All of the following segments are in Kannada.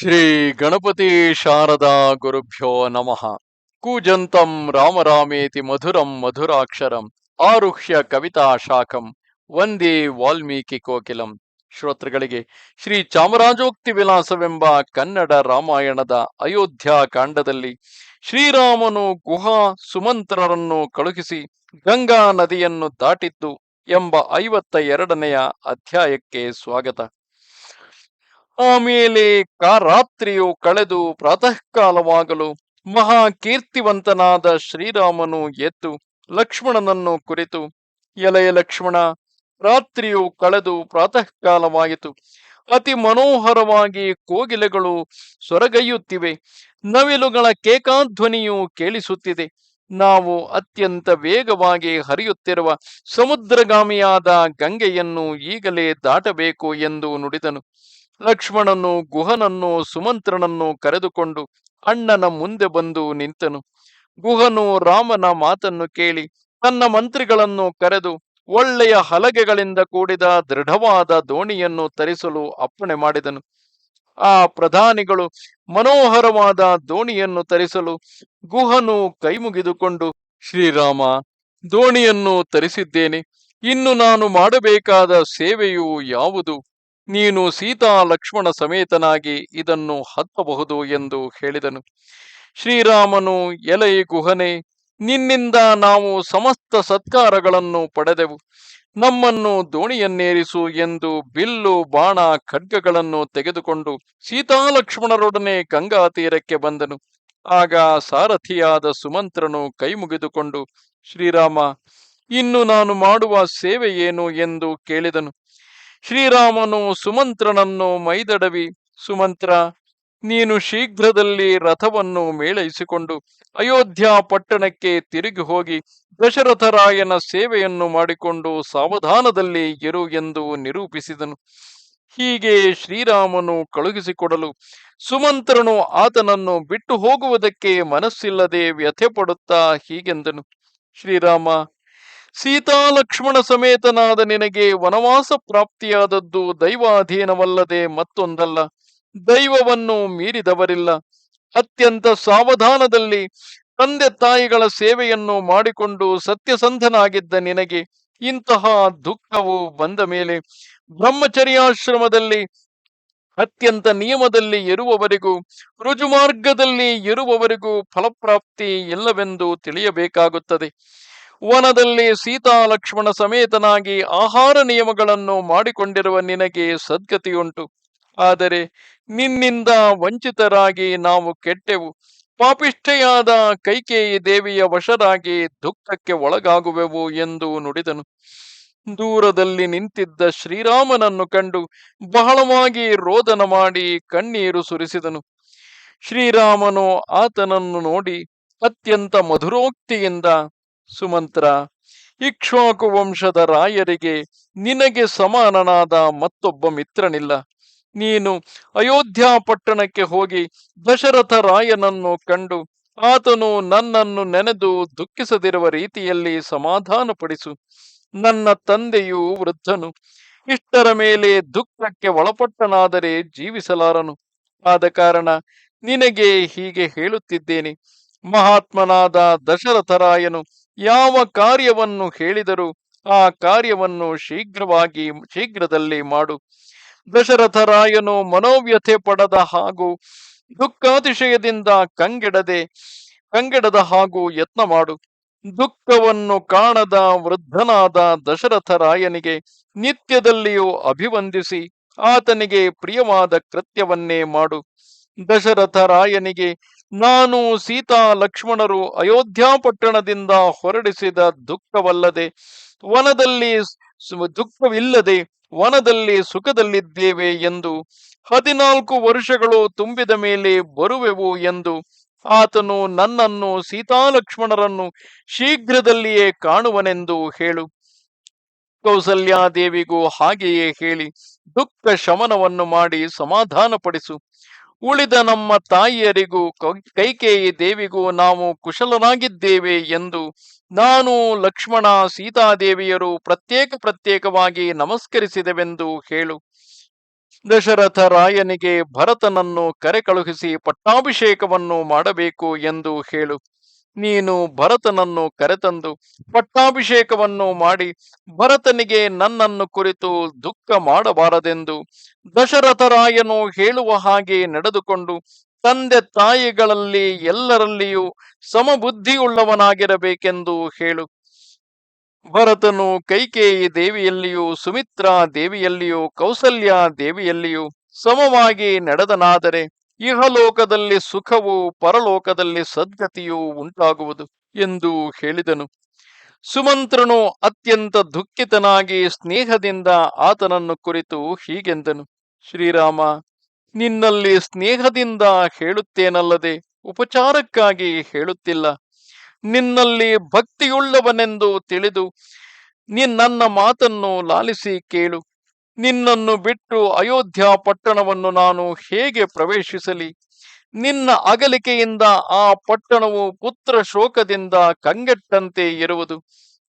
ಶ್ರೀ ಗಣಪತಿ ಶಾರದಾ ಗುರುಭ್ಯೋ ನಮಃ. ಕೂಜಂತಂ ರಾಮರಾಮೇತಿ ಮಧುರಂ ಮಧುರಾಕ್ಷರಂ ಆರುಹ್ಯ ಕವಿತಾ ಶಾಖಂ ವಂದೇ ವಾಲ್ಮೀಕಿ ಕೋಕಿಲಂ. ಶ್ರೋತೃಗಳಿಗೆ ಶ್ರೀ ಚಾಮರಾಜೋಕ್ತಿ ವಿಲಾಸವೆಂಬ ಕನ್ನಡ ರಾಮಾಯಣದ ಅಯೋಧ್ಯ ಕಾಂಡದಲ್ಲಿ ಶ್ರೀರಾಮನು ಗುಹಾ ಸುಮಂತ್ರರನ್ನು ಕಳುಹಿಸಿ ಗಂಗಾ ನದಿಯನ್ನು ದಾಟಿದ್ದು ಎಂಬ ಐವತ್ತ ಎರಡನೆಯ ಅಧ್ಯಾಯಕ್ಕೆ ಸ್ವಾಗತ. ಆಮೇಲೆ ರಾತ್ರಿಯು ಕಳೆದು ಪ್ರಾತಃ ಕಾಲವಾಗಲು ಮಹಾ ಕೀರ್ತಿವಂತನಾದ ಶ್ರೀರಾಮನು ಎದ್ದು ಲಕ್ಷ್ಮಣನನ್ನು ಕುರಿತು ಎಲೆಯ ಲಕ್ಷ್ಮಣ, ರಾತ್ರಿಯು ಕಳೆದು ಪ್ರಾತಃ ಕಾಲವಾಯಿತು ಅತಿ ಮನೋಹರವಾಗಿ ಕೋಗಿಲೆಗಳು ಸೊರಗೈಯುತ್ತಿವೆ. ನವಿಲುಗಳ ಕೇಕಾಧ್ವನಿಯು ಕೇಳಿಸುತ್ತಿದೆ. ನಾವು ಅತ್ಯಂತ ವೇಗವಾಗಿ ಹರಿಯುತ್ತಿರುವ ಸಮುದ್ರಗಾಮಿಯಾದ ಗಂಗೆಯನ್ನು ಈಗಲೇ ದಾಟಬೇಕು ಎಂದು ನುಡಿದನು. ಲಕ್ಷ್ಮಣನು, ಗುಹನನ್ನು, ಸುಮಂತ್ರನನ್ನು ಕರೆದುಕೊಂಡು ಅಣ್ಣನ ಮುಂದೆ ಬಂದು ನಿಂತನು. ಗುಹನು ರಾಮನ ಮಾತನ್ನು ಕೇಳಿ ತನ್ನ ಮಂತ್ರಿಗಳನ್ನು ಕರೆದು ಒಳ್ಳೆಯ ಹಲಗೆಗಳಿಂದ ಕೂಡಿದ ದೃಢವಾದ ದೋಣಿಯನ್ನು ತರಿಸಲು ಅಪ್ಪಣೆ ಮಾಡಿದನು. ಆ ಪ್ರಧಾನಿಗಳು ಮನೋಹರವಾದ ದೋಣಿಯನ್ನು ತರಿಸಲು ಗುಹನು ಕೈಮುಗಿದುಕೊಂಡು, ಶ್ರೀರಾಮ, ದೋಣಿಯನ್ನು ತರಿಸಿದ್ದೇನೆ. ಇನ್ನು ನಾನು ಮಾಡಬೇಕಾದ ಸೇವೆಯು ಯಾವುದು? ನೀನು ಸೀತಾ ಲಕ್ಷ್ಮಣ ಸಮೇತನಾಗಿ ಇದನ್ನು ಹತ್ತಬಹುದು ಎಂದು ಹೇಳಿದನು. ಶ್ರೀರಾಮನು, ಎಲೈ ಗುಹನೆ, ನಿನ್ನಿಂದ ನಾವು ಸಮಸ್ತ ಸತ್ಕಾರಗಳನ್ನು ಪಡೆದೆವು. ನಮ್ಮನ್ನು ದೋಣಿಯನ್ನೇರಿಸು ಎಂದು ಬಿಲ್ಲು, ಬಾಣ, ಖಡ್ಗಗಳನ್ನು ತೆಗೆದುಕೊಂಡು ಸೀತಾಲಕ್ಷ್ಮಣರೊಡನೆ ಗಂಗಾ ತೀರಕ್ಕೆ ಬಂದನು. ಆಗ ಸಾರಥಿಯಾದ ಸುಮಂತ್ರನು ಕೈ ಮುಗಿದುಕೊಂಡು, ಶ್ರೀರಾಮ, ಇನ್ನು ನಾನು ಮಾಡುವ ಸೇವೆ ಏನು? ಎಂದು ಕೇಳಿದನು. ಶ್ರೀರಾಮನು ಸುಮಂತ್ರನನ್ನು ಮೈದಡವಿ, ಸುಮಂತ್ರ, ನೀನು ಶೀಘ್ರದಲ್ಲಿ ರಥವನ್ನು ಮೇಳೈಸಿಕೊಂಡು ಅಯೋಧ್ಯ ಪಟ್ಟಣಕ್ಕೆ ತಿರುಗಿ ಹೋಗಿ ದಶರಥರಾಯನ ಸೇವೆಯನ್ನು ಮಾಡಿಕೊಂಡು ಸಾವಧಾನದಲ್ಲಿ ಇರು ಎಂದು ನಿರೂಪಿಸಿದನು. ಹೀಗೆ ಶ್ರೀರಾಮನು ಕಳುಹಿಸಿಕೊಡಲು ಸುಮಂತ್ರನು ಆತನನ್ನು ಬಿಟ್ಟು ಹೋಗುವುದಕ್ಕೆ ಮನಸ್ಸಿಲ್ಲದೆ ವ್ಯಥೆ ಪಡುತ್ತಾ ಹೀಗೆಂದನು. ಶ್ರೀರಾಮ ಸೀತಾ ಲಕ್ಷ್ಮಣ ಸಮೇತನಾದ ನಿನಗೆ ವನವಾಸ ಪ್ರಾಪ್ತಿಯಾದದ್ದು ದೈವಾಧೀನವಲ್ಲದೆ ಮತ್ತೊಂದಲ್ಲ. ದೈವವನ್ನು ಮೀರಿದವರಿಲ್ಲ. ಅತ್ಯಂತ ಸಾವಧಾನದಲ್ಲಿ ತಂದೆ ತಾಯಿಗಳ ಸೇವೆಯನ್ನು ಮಾಡಿಕೊಂಡು ಸತ್ಯಸಂಧನಾಗಿದ್ದ ನಿನಗೆ ಇಂತಹ ದುಃಖವು ಬಂದ ಮೇಲೆ ಬ್ರಹ್ಮಚರ್ಯಾಶ್ರಮದಲ್ಲಿ ಅತ್ಯಂತ ನಿಯಮದಲ್ಲಿ ಇರುವವರೆಗೂ ರುಜುಮಾರ್ಗದಲ್ಲಿ ಇರುವವರೆಗೂ ಫಲಪ್ರಾಪ್ತಿ ಇಲ್ಲವೆಂದು ತಿಳಿಯಬೇಕಾಗುತ್ತದೆ. ವನದಲ್ಲಿ ಸೀತಾ ಲಕ್ಷ್ಮಣ ಸಮೇತನಾಗಿ ಆಹಾರ ನಿಯಮಗಳನ್ನು ಮಾಡಿಕೊಂಡಿರುವ ನಿನಗೆ ಸದ್ಗತಿಯುಂಟು. ಆದರೆ ನಿನ್ನಿಂದ ವಂಚಿತರಾಗಿ ನಾವು ಕೆಟ್ಟೆವು. ಪಾಪಿಷ್ಠೆಯಾದ ಕೈಕೇಯಿ ದೇವಿಯ ವಶರಾಗಿ ದುಃಖಕ್ಕೆ ಒಳಗಾಗುವೆವು ಎಂದು ನುಡಿದನು. ದೂರದಲ್ಲಿ ನಿಂತಿದ್ದ ಶ್ರೀರಾಮನನ್ನು ಕಂಡು ಬಹಳವಾಗಿ ರೋದನ ಮಾಡಿ ಕಣ್ಣೀರು ಸುರಿಸಿದನು. ಶ್ರೀರಾಮನು ಆತನನ್ನು ನೋಡಿ ಅತ್ಯಂತ ಮಧುರೋಕ್ತಿಯಿಂದ ಸುಮಂತ್ರ, ಇಕ್ಷ್ವಾಕು ವಂಶದ ರಾಯರಿಗೆ ನಿನಗೆ ಸಮಾನನಾದ ಮತ್ತೊಬ್ಬ ಮಿತ್ರನಿಲ್ಲ. ನೀನು ಅಯೋಧ್ಯ ಪಟ್ಟಣಕ್ಕೆ ಹೋಗಿ ದಶರಥ ರಾಯನನ್ನು ಕಂಡು ಆತನು ನನ್ನನ್ನು ನೆನೆದು ದುಃಖಿಸದಿರುವ ರೀತಿಯಲ್ಲಿ ಸಮಾಧಾನಪಡಿಸು. ನನ್ನ ತಂದೆಯು ವೃದ್ಧನು. ಇಷ್ಟರ ಮೇಲೆ ದುಃಖಕ್ಕೆ ಒಳಪಟ್ಟನಾದರೆ ಜೀವಿಸಲಾರನು. ಆದ ಕಾರಣ ನಿನಗೆ ಹೀಗೆ ಹೇಳುತ್ತಿದ್ದೇನೆ. ಮಹಾತ್ಮನಾದ ದಶರಥರಾಯನು ಯಾವ ಕಾರ್ಯವನ್ನು ಹೇಳಿದರೂ ಆ ಕಾರ್ಯವನ್ನು ಶೀಘ್ರವಾಗಿ, ಶೀಘ್ರದಲ್ಲಿ ಮಾಡು. ದಶರಥರಾಯನು ಮನೋವ್ಯಥೆ ಪಡದ ಹಾಗೂ ದುಃಖಾತಿಶಯದಿಂದ ಕಂಗೆಡದೆ, ಕಂಗೆಡದ ಹಾಗೂ ಯತ್ನ ಮಾಡು. ದುಃಖವನ್ನು ಕಾಣದ ವೃದ್ಧನಾದ ದಶರಥರಾಯನಿಗೆ ನಿತ್ಯದಲ್ಲಿಯೂ ಅಭಿವಂದಿಸಿ, ಆತನಿಗೆ ಪ್ರಿಯವಾದ ಕೃತ್ಯವನ್ನೇ ಮಾಡು. ದಶರಥರಾಯನಿಗೆ ನಾನು ಸೀತಾ ಲಕ್ಷ್ಮಣರು ಅಯೋಧ್ಯಾ ಪಟ್ಟಣದಿಂದ ಹೊರಡಿಸಿದ ದುಃಖವಲ್ಲದೆ ವನದಲ್ಲಿ ದುಃಖವಿಲ್ಲದೆ ವನದಲ್ಲಿ ಸುಖದಲ್ಲಿದ್ದೇವೆ ಎಂದು ಹದಿನಾಲ್ಕು ವರ್ಷಗಳು ತುಂಬಿದ ಮೇಲೆ ಬರುವೆವು ಎಂದು ಆತನು ನನ್ನನ್ನು ಸೀತಾಲಕ್ಷ್ಮಣರನ್ನು ಶೀಘ್ರದಲ್ಲಿಯೇ ಕಾಣುವನೆಂದು ಹೇಳು. ಕೌಸಲ್ಯಾದೇವಿಗೂ ಹಾಗೆಯೇ ಹೇಳಿ ದುಃಖ ಶಮನವನ್ನು ಮಾಡಿ ಸಮಾಧಾನಪಡಿಸು. ಉಳಿದ ನಮ್ಮ ತಾಯಿಯರಿಗೂ ಕೈಕೇಯಿ ದೇವಿಗೂ ನಾವು ಕುಶಲರಾಗಿದ್ದೇವೆ ಎಂದು ನಾನು ಲಕ್ಷ್ಮಣ ಸೀತಾದೇವಿಯರು ಪ್ರತ್ಯೇಕ ಪ್ರತ್ಯೇಕವಾಗಿ ನಮಸ್ಕರಿಸಿದೆವೆಂದು ಹೇಳು. ದಶರಥ ರಾಯನಿಗೆ ಭರತನನ್ನು ಕರೆ ಕಳುಹಿಸಿ ಪಟ್ಟಾಭಿಷೇಕವನ್ನು ಮಾಡಬೇಕು ಎಂದು ಹೇಳು. ನೀನು ಭರತನನ್ನು ಕರೆತಂದು ಪಟ್ಟಾಭಿಷೇಕವನ್ನು ಮಾಡಿ ಭರತನಿಗೆ ನನ್ನನ್ನು ಕುರಿತು ದುಃಖ ಮಾಡಬಾರದೆಂದು ದಶರಥರಾಯನು ಹೇಳುವ ಹಾಗೆ ನಡೆದುಕೊಂಡು ತಂದೆ ತಾಯಿಗಳಲ್ಲಿ ಎಲ್ಲರಲ್ಲಿಯೂ ಸಮಬುದ್ಧಿಯುಳ್ಳವನಾಗಿರಬೇಕೆಂದು ಹೇಳು. ಭರತನು ಕೈಕೇಯಿ ದೇವಿಯಲ್ಲಿಯೂ, ಸುಮಿತ್ರಾ ದೇವಿಯಲ್ಲಿಯೂ, ಕೌಸಲ್ಯ ದೇವಿಯಲ್ಲಿಯೂ ಸಮವಾಗಿ ನಡೆದನಾದರೆ ಇಹಲೋಕದಲ್ಲಿ ಸುಖವು ಪರಲೋಕದಲ್ಲಿ ಸದ್ಗತಿಯೂ ಉಂಟಾಗುವುದು ಎಂದು ಹೇಳಿದನು. ಸುಮಂತ್ರನು ಅತ್ಯಂತ ದುಃಖಿತನಾಗಿ ಸ್ನೇಹದಿಂದ ಆತನನ್ನು ಕುರಿತು ಹೀಗೆಂದನು. ಶ್ರೀರಾಮ, ನಿನ್ನಲ್ಲಿ ಸ್ನೇಹದಿಂದ ಹೇಳುತ್ತೇನಲ್ಲದೆ ಉಪಚಾರಕ್ಕಾಗಿ ಹೇಳುತ್ತಿಲ್ಲ. ನಿನ್ನಲ್ಲಿ ಭಕ್ತಿಯುಳ್ಳವನೆಂದು ತಿಳಿದು ನಿನ್ನನ್ನ ಮಾತನ್ನು ಲಾಲಿಸಿ ಕೇಳು. ನಿನ್ನನ್ನು ಬಿಟ್ಟು ಅಯೋಧ್ಯ ಪಟ್ಟಣವನ್ನು ನಾನು ಹೇಗೆ ಪ್ರವೇಶಿಸಲಿ? ನಿನ್ನ ಅಗಲಿಕೆಯಿಂದ ಆ ಪಟ್ಟಣವು ಪುತ್ರ ಶೋಕದಿಂದ ಕಂಗೆಟ್ಟಂತೆ ಇರುವುದು.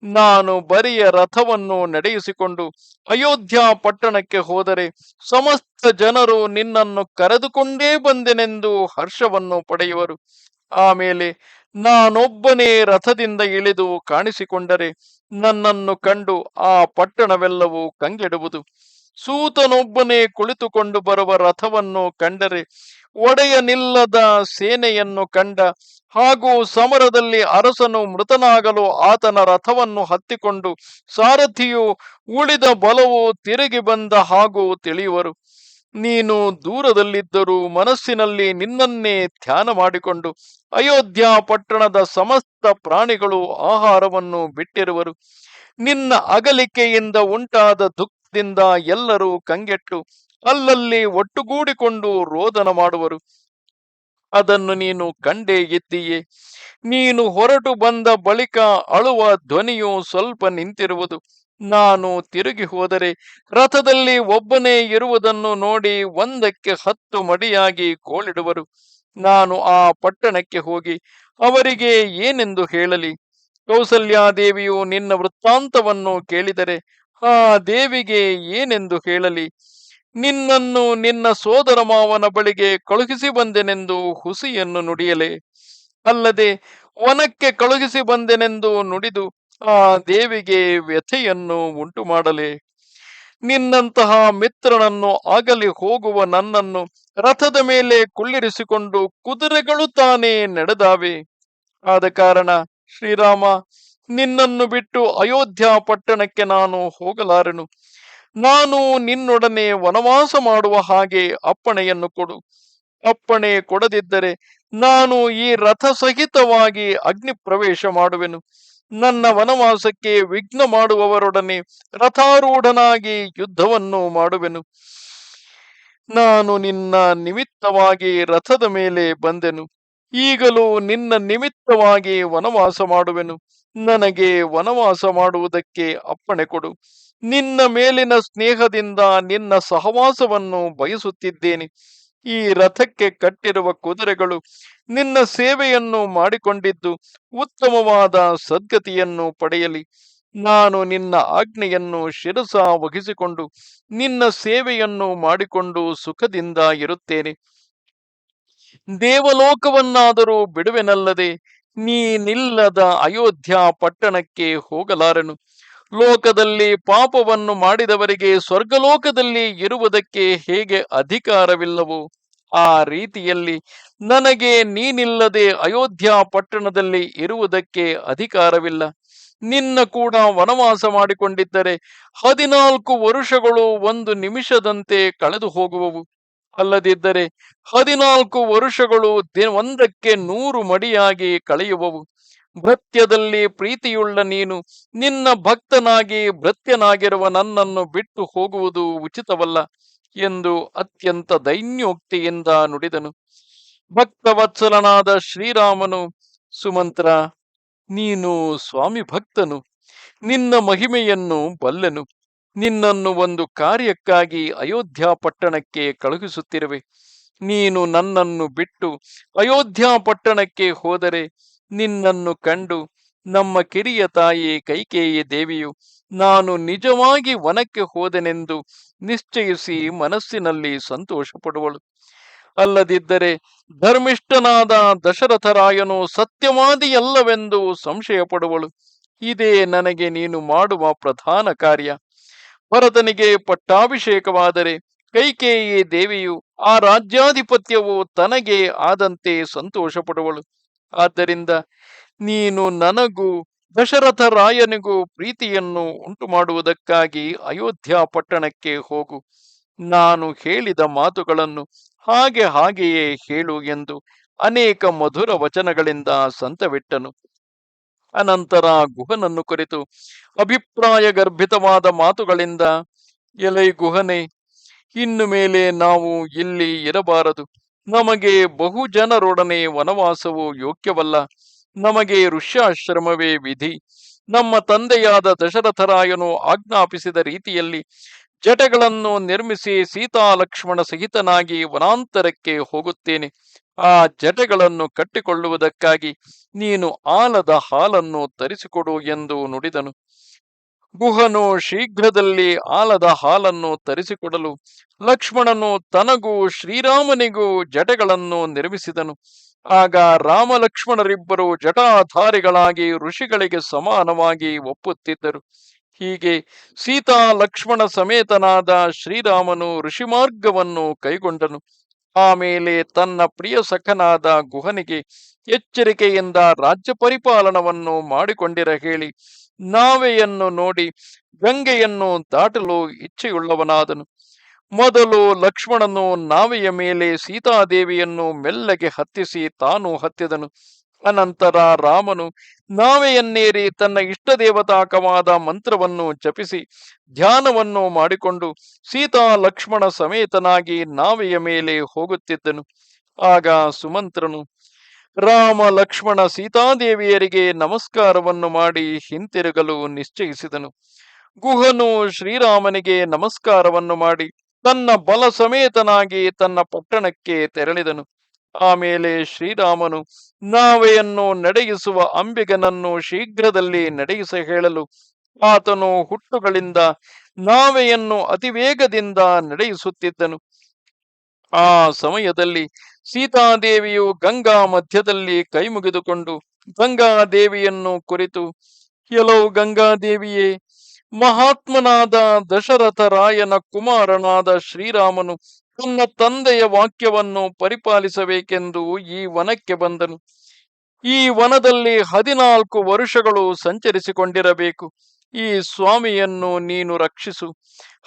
ನಾನು ಬರಿಯ ರಥವನ್ನು ನಡೆಯಿಸಿಕೊಂಡು ಅಯೋಧ್ಯ ಪಟ್ಟಣಕ್ಕೆ ಹೋದರೆ ಸಮಸ್ತ ಜನರು ನಿನ್ನನ್ನು ಕರೆದುಕೊಂಡೇ ಬಂದೆನೆಂದು ಹರ್ಷವನ್ನು ಪಡೆಯುವರು. ಆಮೇಲೆ ನಾನೊಬ್ಬನೇ ರಥದಿಂದ ಇಳಿದು ಕಾಣಿಸಿಕೊಂಡರೆ ನನ್ನನ್ನು ಕಂಡು ಆ ಪಟ್ಟಣವೆಲ್ಲವೂ ಕಂಗೆಡುವುದು. ಸೂತನೊಬ್ಬನೇ ಕುಳಿತುಕೊಂಡು ಬರುವ ರಥವನ್ನು ಕಂಡರೆ ಒಡೆಯನಿಲ್ಲದ ಸೇನೆಯನ್ನು ಕಂಡ ಹಾಗೂ ಸಮರದಲ್ಲಿ ಅರಸನು ಮೃತನಾಗಲು ಆತನ ರಥವನ್ನು ಹತ್ತಿಕೊಂಡು ಸಾರಥಿಯು ಉಳಿದ ಬಲವು ತಿರುಗಿ ಬಂದ ಹಾಗೂ ತಿಳಿಯುವರು. ನೀನು ದೂರದಲ್ಲಿದ್ದರೂ ಮನಸ್ಸಿನಲ್ಲಿ ನಿನ್ನನ್ನೇ ಧ್ಯಾನ ಮಾಡಿಕೊಂಡು ಅಯೋಧ್ಯ ಪಟ್ಟಣದ ಸಮಸ್ತ ಪ್ರಾಣಿಗಳು ಆಹಾರವನ್ನು ಬಿಟ್ಟಿರುವರು. ನಿನ್ನ ಅಗಲಿಕೆಯಿಂದ ಉಂಟಾದ ದುಃಖದಿಂದ ಎಲ್ಲರೂ ಕಂಗೆಟ್ಟು ಅಲ್ಲಲ್ಲಿ ಒಟ್ಟುಗೂಡಿಕೊಂಡು ರೋದನ ಮಾಡುವರು. ಅದನ್ನು ನೀನು ಕಂಡೇ ಇದ್ದೀಯೇ. ನೀನು ಹೊರಟು ಬಂದ ಬಳಿಕ ಅಳುವ ಧ್ವನಿಯು ಸ್ವಲ್ಪ ನಿಂತಿರುವುದು. ನಾನು ತಿರುಗಿ ಹೋದರೆ ರಥದಲ್ಲಿ ಒಬ್ಬನೇ ಇರುವುದನ್ನು ನೋಡಿ ಒಂದಕ್ಕೆ ಹತ್ತು ಮಡಿಯಾಗಿ ಕೋಳಿಡುವರು ನಾನು ಆ ಪಟ್ಟಣಕ್ಕೆ ಹೋಗಿ ಅವರಿಗೆ ಏನೆಂದು ಹೇಳಲಿ? ಕೌಸಲ್ಯಾದೇವಿಯು ನಿನ್ನ ವೃತ್ತಾಂತವನ್ನು ಕೇಳಿದರೆ ಆ ದೇವಿಗೆ ಏನೆಂದು ಹೇಳಲಿ? ನಿನ್ನನ್ನು ನಿನ್ನ ಸೋದರ ಮಾವನ ಬಳಿಗೆ ಕಳುಹಿಸಿ ಬಂದೆನೆಂದು ಹುಸಿಯನ್ನು ನುಡಿಯಲೆ. ಅಲ್ಲದೆ ವನಕ್ಕೆ ಕಳುಹಿಸಿ ಬಂದೆನೆಂದು ನುಡಿದು ಆ ದೇವಿಗೆ ವ್ಯಥೆಯನ್ನು ಉಂಟು ಮಾಡಲೆ ನಿನ್ನಂತಹ ಮಿತ್ರನನ್ನು ಆಗಲಿ ಹೋಗುವ ನನ್ನನ್ನು ರಥದ ಮೇಲೆ ಕುಳ್ಳಿರಿಸಿಕೊಂಡು ಕುದುರೆಗಳು ತಾನೇ ನಡೆದಾವೆ. ಆದ ಕಾರಣ ಶ್ರೀರಾಮ ನಿನ್ನನ್ನು ಬಿಟ್ಟು ಅಯೋಧ್ಯ ಪಟ್ಟಣಕ್ಕೆ ನಾನು ಹೋಗಲಾರೆನು. ನಾನು ನಿನ್ನೊಡನೆ ವನವಾಸ ಮಾಡುವ ಹಾಗೆ ಅಪ್ಪಣೆಯನ್ನು ಕೊಡು. ಅಪ್ಪಣೆ ಕೊಡದಿದ್ದರೆ ನಾನು ಈ ರಥ ಸಹಿತವಾಗಿ ಅಗ್ನಿ ಪ್ರವೇಶ ಮಾಡುವೆನು. ನನ್ನ ವನವಾಸಕ್ಕೆ ವಿಘ್ನ ಮಾಡುವವರೊಡನೆ ರಥಾರೂಢನಾಗಿ ಯುದ್ಧವನ್ನು ಮಾಡುವೆನು. ನಾನು ನಿನ್ನ ನಿಮಿತ್ತವಾಗಿ ರಥದ ಮೇಲೆ ಬಂದೆನು. ಈಗಲೂ ನಿನ್ನ ನಿಮಿತ್ತವಾಗಿ ವನವಾಸ ಮಾಡುವೆನು. ನನಗೆ ವನವಾಸ ಮಾಡುವುದಕ್ಕೆ ಅಪ್ಪಣೆ ಕೊಡು. ನಿನ್ನ ಮೇಲಿನ ಸ್ನೇಹದಿಂದ ನಿನ್ನ ಸಹವಾಸವನ್ನು ಬಯಸುತ್ತಿದ್ದೇನೆ. ಈ ರಥಕ್ಕೆ ಕಟ್ಟಿರುವ ಕುದುರೆಗಳು ನಿನ್ನ ಸೇವೆಯನ್ನು ಮಾಡಿಕೊಂಡಿದ್ದು ಉತ್ತಮವಾದ ಸದ್ಗತಿಯನ್ನು ಪಡೆಯಲಿ. ನಾನು ನಿನ್ನ ಆಜ್ಞೆಯನ್ನು ಶಿರಸ ವಹಿಸಿಕೊಂಡು ನಿನ್ನ ಸೇವೆಯನ್ನು ಮಾಡಿಕೊಂಡು ಸುಖದಿಂದ ಇರುತ್ತೇನೆ. ದೇವಲೋಕವನ್ನಾದರೂ ಬಿಡುವೆನಲ್ಲದೆ ನೀನಿಲ್ಲದ ಅಯೋಧ್ಯ ಪಟ್ಟಣಕ್ಕೆ ಹೋಗಲಾರನು. ಲೋಕದಲ್ಲಿ ಪಾಪವನ್ನು ಮಾಡಿದವರಿಗೆ ಸ್ವರ್ಗಲೋಕದಲ್ಲಿ ಇರುವುದಕ್ಕೆ ಹೇಗೆ ಅಧಿಕಾರವಿಲ್ಲವೋ? ಆ ರೀತಿಯಲ್ಲಿ ನನಗೆ ನೀನಿಲ್ಲದೆ ಅಯೋಧ್ಯ ಪಟ್ಟಣದಲ್ಲಿ ಇರುವುದಕ್ಕೆ ಅಧಿಕಾರವಿಲ್ಲ. ನಿನ್ನ ಕೂಡ ವನವಾಸ ಮಾಡಿಕೊಂಡಿದ್ದರೆ ಹದಿನಾಲ್ಕು ವರುಷಗಳು ಒಂದು ನಿಮಿಷದಂತೆ ಕಳೆದು ಹೋಗುವವು ಅಲ್ಲದಿದ್ದರೆ ಹದಿನಾಲ್ಕು ವರುಷಗಳು ಒಂದಕ್ಕೆ ನೂರು ಮಡಿಯಾಗಿ ಕಳೆಯುವವು. ಭೃತ್ಯದಲ್ಲಿ ಪ್ರೀತಿಯುಳ್ಳ ನೀನು ನಿನ್ನ ಭಕ್ತನಾಗಿ ಭೃತ್ಯನಾಗಿರುವ ನನ್ನನ್ನು ಬಿಟ್ಟು ಹೋಗುವುದು ಉಚಿತವಲ್ಲ ಎಂದು ಅತ್ಯಂತ ದೈನ್ಯೋಕ್ತಿಯಿಂದ ನುಡಿದನು. ಭಕ್ತವತ್ಸಲನಾದ ಶ್ರೀರಾಮನು, ಸುಮಂತ್ರ, ನೀನು ಸ್ವಾಮಿ ಭಕ್ತನು. ನಿನ್ನ ಮಹಿಮೆಯನ್ನು ಬಲ್ಲೆನು. ನಿನ್ನನ್ನು ಒಂದು ಕಾರ್ಯಕ್ಕಾಗಿ ಅಯೋಧ್ಯಾ ಪಟ್ಟಣಕ್ಕೆ ಕಳುಹಿಸುತ್ತಿರುವೆ. ನೀನು ನನ್ನನ್ನು ಬಿಟ್ಟು ಅಯೋಧ್ಯಾ ಪಟ್ಟಣಕ್ಕೆ ಹೋದರೆ ನಿನ್ನನ್ನು ಕಂಡು ನಮ್ಮ ಕಿರಿಯ ತಾಯಿ ಕೈಕೇಯಿ ದೇವಿಯು, ನಾನು ನಿಜವಾಗಿ ವನಕ್ಕೆ ಹೋದೆನೆಂದು ನಿಶ್ಚಯಿಸಿ ಮನಸ್ಸಿನಲ್ಲಿ ಸಂತೋಷ ಪಡುವಳು ಅಲ್ಲದಿದ್ದರೆ ಧರ್ಮಿಷ್ಠನಾದ ದಶರಥರಾಯನು ಸತ್ಯವಾದಿಯಲ್ಲವೆಂದು ಸಂಶಯ ಪಡುವಳು ಇದೇ ನನಗೆ ನೀನು ಮಾಡುವ ಪ್ರಧಾನ ಕಾರ್ಯ. ಭರತನಿಗೆ ಪಟ್ಟಾಭಿಷೇಕವಾದರೆ ಕೈಕೇಯಿ ದೇವಿಯು ಆ ರಾಜ್ಯಾಧಿಪತ್ಯವು ತನಗೆ ಆದಂತೆ ಸಂತೋಷ ಪಡುವಳು ಆದ್ದರಿಂದ ನೀನು ನನಗೂ ದಶರಥ ರಾಯನಿಗೂ ಪ್ರೀತಿಯನ್ನು ಉಂಟು ಮಾಡುವುದಕ್ಕಾಗಿ ಅಯೋಧ್ಯ ಪಟ್ಟಣಕ್ಕೆ ಹೋಗು. ನಾನು ಹೇಳಿದ ಮಾತುಗಳನ್ನು ಹಾಗೆ ಹಾಗೆಯೇ ಹೇಳು ಎಂದು ಅನೇಕ ಮಧುರ ವಚನಗಳಿಂದ ಸಂತವಿಟ್ಟನು. ಅನಂತರ ಗುಹನನ್ನು ಕುರಿತು ಅಭಿಪ್ರಾಯ ಗರ್ಭಿತವಾದ ಮಾತುಗಳಿಂದ, ಎಲೆ ಗುಹನೆ, ಇನ್ನು ಮೇಲೆ ನಾವು ಇಲ್ಲಿ ಇರಬಾರದು. ನಮಗೆ ಬಹು ಜನರೊಡನೆ ವನವಾಸವು ಯೋಗ್ಯವಲ್ಲ. ನಮಗೆ ಋಷ್ಯಾಶ್ರಮವೇ ವಿಧಿ. ನಮ್ಮ ತಂದೆಯಾದ ದಶರಥರಾಯನು ಆಜ್ಞಾಪಿಸಿದ ರೀತಿಯಲ್ಲಿ ಜಟಗಳನ್ನು ನಿರ್ಮಿಸಿ ಸೀತಾ ಲಕ್ಷ್ಮಣ ಸಹಿತನಾಗಿ ವನಾಂತರಕ್ಕೆ ಹೋಗುತ್ತೇನೆ. ಆ ಜಟೆಗಳನ್ನು ಕಟ್ಟಿಕೊಳ್ಳುವುದಕ್ಕಾಗಿ ನೀನು ಆಲದ ಹಾಲನ್ನು ತರಿಸಿಕೊಡು ಎಂದು ನುಡಿದನು. ಗುಹನು ಶೀಘ್ರದಲ್ಲಿ ಆಲದ ಹಾಲನ್ನು ತರಿಸಿಕೊಡಲು ಲಕ್ಷ್ಮಣನು ತನಗೂ ಶ್ರೀರಾಮನಿಗೂ ಜಟೆಗಳನ್ನು ನಿರ್ಮಿಸಿದನು. ಆಗ ರಾಮ ಲಕ್ಷ್ಮಣರಿಬ್ಬರು ಜಟಾಧಾರಿಗಳಾಗಿ ಋಷಿಗಳಿಗೆ ಸಮಾನವಾಗಿ ಒಪ್ಪುತ್ತಿದ್ದರು. ಹೀಗೆ ಸೀತಾ ಲಕ್ಷ್ಮಣ ಸಮೇತನಾದ ಶ್ರೀರಾಮನು ಋಷಿ ಮಾರ್ಗವನ್ನು ಕೈಗೊಂಡನು. ಆಮೇಲೆ ತನ್ನ ಪ್ರಿಯ ಸಖನಾದ ಗುಹನಿಗೆ ಎಚ್ಚರಿಕೆಯಿಂದ ರಾಜ್ಯ ಪರಿಪಾಲನವನ್ನು ಮಾಡಿಕೊಂಡಿರ ಹೇಳಿ ನಾವೆಯನ್ನು ನೋಡಿ ಗಂಗೆಯನ್ನು ದಾಟಲು ಇಚ್ಛೆಯುಳ್ಳವನಾದನು. ಮೊದಲು ಲಕ್ಷ್ಮಣನು ನಾವೆಯ ಮೇಲೆ ಸೀತಾದೇವಿಯನ್ನು ಮೆಲ್ಲಗೆ ಹತ್ತಿಸಿ ತಾನು ಹತ್ತಿದನು. ಅನಂತರ ರಾಮನು ನಾವೆಯನ್ನೇರಿ ತನ್ನ ಇಷ್ಟ ದೇವತಾಕವಾದ ಮಂತ್ರವನ್ನು ಜಪಿಸಿ ಧ್ಯಾನವನ್ನು ಮಾಡಿಕೊಂಡು ಸೀತಾ ಲಕ್ಷ್ಮಣ ಸಮೇತನಾಗಿ ನಾವೆಯ ಮೇಲೆ ಹೋಗುತ್ತಿದ್ದನು. ಆಗ ಸುಮಂತ್ರನು, ರಾಮ ಲಕ್ಷ್ಮಣ ಸೀತಾದೇವಿಯರಿಗೆ ನಮಸ್ಕಾರವನ್ನು ಮಾಡಿ ಹಿಂತಿರುಗಲು ನಿಶ್ಚಯಿಸಿದನು. ಗುಹನು ಶ್ರೀರಾಮನಿಗೆ ನಮಸ್ಕಾರವನ್ನು ಮಾಡಿ ತನ್ನ ಬಲ ಸಮೇತನಾಗಿ ತನ್ನ ಪಟ್ಟಣಕ್ಕೆ ತೆರಳಿದನು. ಆಮೇಲೆ ಶ್ರೀರಾಮನು, ನಾವೆಯನ್ನು ನಡೆಯಿಸುವ ಅಂಬಿಗನನ್ನು ಶೀಘ್ರದಲ್ಲಿ ನಡೆಯಿಸ ಹೇಳಲು ಆತನು ಹುಟ್ಟುಗಳಿಂದ ನಾವೆಯನ್ನು ಅತಿವೇಗದಿಂದ ನಡೆಯಿಸುತ್ತಿದ್ದನು. ಆ ಸಮಯದಲ್ಲಿ ಸೀತಾದೇವಿಯು ಗಂಗಾ ಮಧ್ಯದಲ್ಲಿ ಕೈ ಮುಗಿದುಕೊಂಡು ಗಂಗಾದೇವಿಯನ್ನು ಕುರಿತು ಕೆಲವು ಗಂಗಾದೇವಿಯೇ, ಮಹಾತ್ಮನಾದ ದಶರಥ ರಾಯನ ಕುಮಾರನಾದ ಶ್ರೀರಾಮನು ತನ್ನ ತಂದೆಯ ವಾಕ್ಯವನ್ನು ಪರಿಪಾಲಿಸಬೇಕೆಂದು ಈ ವನಕ್ಕೆ ಬಂದನು. ಈ ವನದಲ್ಲಿ ಹದಿನಾಲ್ಕು ವರುಷಗಳು ಸಂಚರಿಸಿಕೊಂಡಿರಬೇಕು. ಈ ಸ್ವಾಮಿಯನ್ನು ನೀನು ರಕ್ಷಿಸು.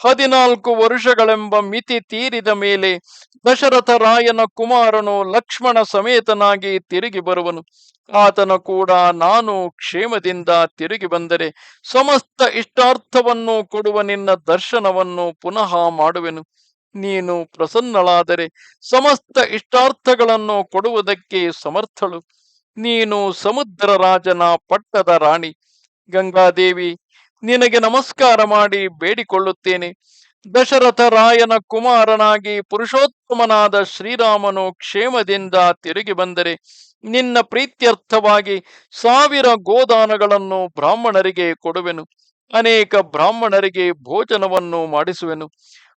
ಹದಿನಾಲ್ಕು ವರುಷಗಳೆಂಬ ಮಿತಿ ತೀರಿದ ಮೇಲೆ ದಶರಥ ರಾಯನ ಕುಮಾರನು ಲಕ್ಷ್ಮಣ ಸಮೇತನಾಗಿ ತಿರುಗಿ ಬರುವನು. ಆತನ ಕೂಡ ನಾನು ಕ್ಷೇಮದಿಂದ ತಿರುಗಿ ಬಂದರೆ ಸಮಸ್ತ ಇಷ್ಟಾರ್ಥವನ್ನು ಕೊಡುವ ನಿನ್ನ ದರ್ಶನವನ್ನು ಪುನಃ ಮಾಡುವೆನು. ನೀನು ಪ್ರಸನ್ನಳಾದರೆ ಸಮಸ್ತ ಇಷ್ಟಾರ್ಥಗಳನ್ನು ಕೊಡುವುದಕ್ಕೆ ಸಮರ್ಥಳು. ನೀನು ಸಮುದ್ರ ರಾಜನ ಪಟ್ಟದ ರಾಣಿ. ಗಂಗಾದೇವಿ, ನಿನಗೆ ನಮಸ್ಕಾರ ಮಾಡಿ ಬೇಡಿಕೊಳ್ಳುತ್ತೇನೆ. ದಶರಥ ರಾಯನ ಕುಮಾರನಾಗಿ ಪುರುಷೋತ್ತಮನಾದ ಶ್ರೀರಾಮನು ಕ್ಷೇಮದಿಂದ ತಿರುಗಿ ಬಂದರೆ ನಿನ್ನ ಪ್ರೀತ್ಯರ್ಥವಾಗಿ ಸಾವಿರ ಗೋದಾನಗಳನ್ನು ಬ್ರಾಹ್ಮಣರಿಗೆ ಕೊಡುವೆನು. ಅನೇಕ ಬ್ರಾಹ್ಮಣರಿಗೆ ಭೋಜನವನ್ನು ಮಾಡಿಸುವೆನು.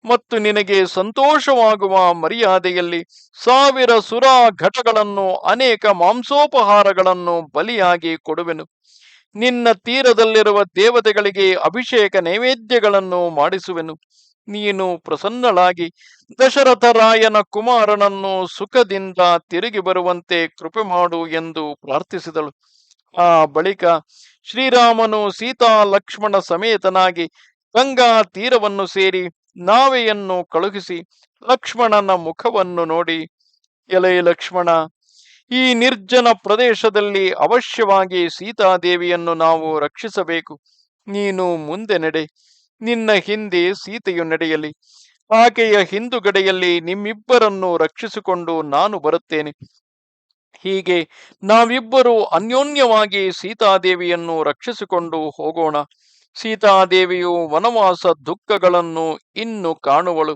ಮತ್ತು ನಿನಗೆ ಸಂತೋಷವಾಗುವ ಮರ್ಯಾದೆಯಲ್ಲಿ ಸಾವಿರ ಸುರ ಘಟಗಳನ್ನು, ಅನೇಕ ಮಾಂಸೋಪಹಾರಗಳನ್ನು ಬಲಿಯಾಗಿ ಕೊಡುವೆನು. ನಿನ್ನ ತೀರದಲ್ಲಿರುವ ದೇವತೆಗಳಿಗೆ ಅಭಿಷೇಕ ನೈವೇದ್ಯಗಳನ್ನು ಮಾಡಿಸುವೆನು. ನೀನು ಪ್ರಸನ್ನಳಾಗಿ ದಶರಥರಾಯನ ಕುಮಾರನನ್ನು ಸುಖದಿಂದ ತಿರುಗಿ ಬರುವಂತೆ ಕೃಪೆ ಮಾಡು ಎಂದು ಪ್ರಾರ್ಥಿಸಿದಳು. ಆ ಬಳಿಕ ಶ್ರೀರಾಮನು ಸೀತಾ ಲಕ್ಷ್ಮಣ ಸಮೇತನಾಗಿ ಗಂಗಾ ತೀರವನ್ನು ಸೇರಿ ನಾವೆಯನ್ನು ಕಳುಹಿಸಿ ಲಕ್ಷ್ಮಣನ ಮುಖವನ್ನು ನೋಡಿ, ಎಲೆ ಲಕ್ಷ್ಮಣ, ಈ ನಿರ್ಜನ ಪ್ರದೇಶದಲ್ಲಿ ಅವಶ್ಯವಾಗಿ ಸೀತಾದೇವಿಯನ್ನು ನಾವು ರಕ್ಷಿಸಬೇಕು. ನೀನು ಮುಂದೆ ನಡೆ, ನಿನ್ನ ಹಿಂದೆ ಸೀತೆಯು ನಡೆಯಲಿ. ಆಕೆಯ ಹಿಂದುಗಡೆಯಲ್ಲಿ ನಿಮ್ಮಿಬ್ಬರನ್ನು ರಕ್ಷಿಸಿಕೊಂಡು ನಾನು ಬರುತ್ತೇನೆ. ಹೀಗೆ ನಾವಿಬ್ಬರು ಅನ್ಯೋನ್ಯವಾಗಿ ಸೀತಾದೇವಿಯನ್ನು ರಕ್ಷಿಸಿಕೊಂಡು ಹೋಗೋಣ. ಸೀತಾದೇವಿಯು ವನವಾಸ ದುಃಖಗಳನ್ನು ಇನ್ನು ಕಾಣುವಳು.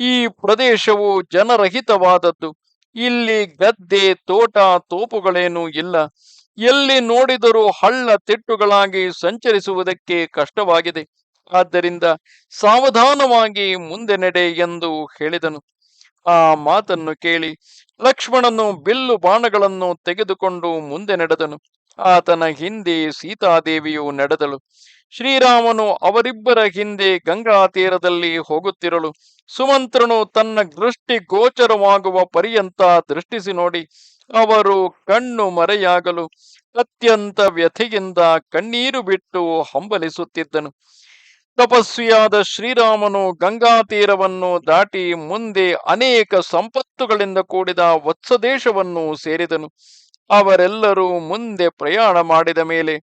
ಈ ಪ್ರದೇಶವು ಜನರಹಿತವಾದದ್ದು. ಇಲ್ಲಿ ಗದ್ದೆ, ತೋಟ, ತೋಪುಗಳೇನೂ ಇಲ್ಲ. ಎಲ್ಲಿ ನೋಡಿದರೂ ಹಳ್ಳ ತಿಟ್ಟುಗಳಾಗಿ ಸಂಚರಿಸುವುದಕ್ಕೆ ಕಷ್ಟವಾಗಿದೆ. ಆದ್ದರಿಂದ ಸಾವಧಾನವಾಗಿ ಮುಂದೆ ನಡೆ ಎಂದು ಹೇಳಿದನು. ಆ ಮಾತನ್ನು ಕೇಳಿ ಲಕ್ಷ್ಮಣನು ಬಿಲ್ಲು ಬಾಣಗಳನ್ನು ತೆಗೆದುಕೊಂಡು ಮುಂದೆ ನಡೆದನು. ಆತನ ಹಿಂದೆ ಸೀತಾದೇವಿಯು ನಡೆದಳು. ಶ್ರೀರಾಮನು ಅವರಿಬ್ಬರ ಹಿಂದೆ ಗಂಗಾ ತೀರದಲ್ಲಿ ಹೋಗುತ್ತಿರಲು ಸುಮಂತ್ರನು ತನ್ನ ದೃಷ್ಟಿ ಗೋಚರವಾಗುವ ಪರ್ಯಂತ ದೃಷ್ಟಿಸಿ ನೋಡಿ ಅವರು ಕಣ್ಣು ಮರೆಯಾಗಲು ಅತ್ಯಂತ ವ್ಯಥೆಯಿಂದ ಕಣ್ಣೀರು ಬಿಟ್ಟು ಹಂಬಲಿಸುತ್ತಿದ್ದನು. ತಪಸ್ವಿಯಾದ ಶ್ರೀರಾಮನು ಗಂಗಾ ತೀರವನ್ನು ದಾಟಿ ಮುಂದೆ ಅನೇಕ ಸಂಪತ್ತುಗಳಿಂದ ಕೂಡಿದ ವತ್ಸದೇಶವನ್ನು ಸೇರಿದನು. ಅವರೆಲ್ಲರೂ ಮುಂದೆ ಪ್ರಯಾಣ ಮಾಡಿದ ಮೇಲೆ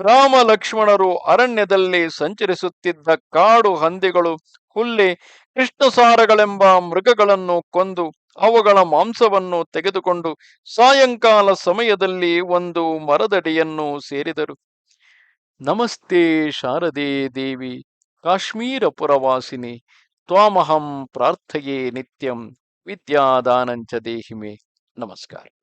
ರಾಮ ಲಕ್ಷ್ಮಣರು ಅರಣ್ಯದಲ್ಲಿ ಸಂಚರಿಸುತ್ತಿದ್ದ ಕಾಡು ಹಂದಿಗಳು ಹುಲ್ಲೆ ಕೃಷ್ಣಸಾರಗಳೆಂಬ ಮೃಗಗಳನ್ನು ಕೊಂದು ಅವುಗಳ ಮಾಂಸವನ್ನು ತೆಗೆದುಕೊಂಡು ಸಾಯಂಕಾಲ ಸಮಯದಲ್ಲಿ ಒಂದು ಮರದಡಿಯನ್ನು ಸೇರಿದರು. ನಮಸ್ತೆ ಶಾರದೆ ದೇವಿ ಕಾಶ್ಮೀರ ಪುರವಾಸಿನಿ ತ್ವಾಮಹಂ ಪ್ರಾರ್ಥಯೇ ನಿತ್ಯಂ ವಿದ್ಯಾದಾನಂಚ ದೇಹಿಮೆ. ನಮಸ್ಕಾರ.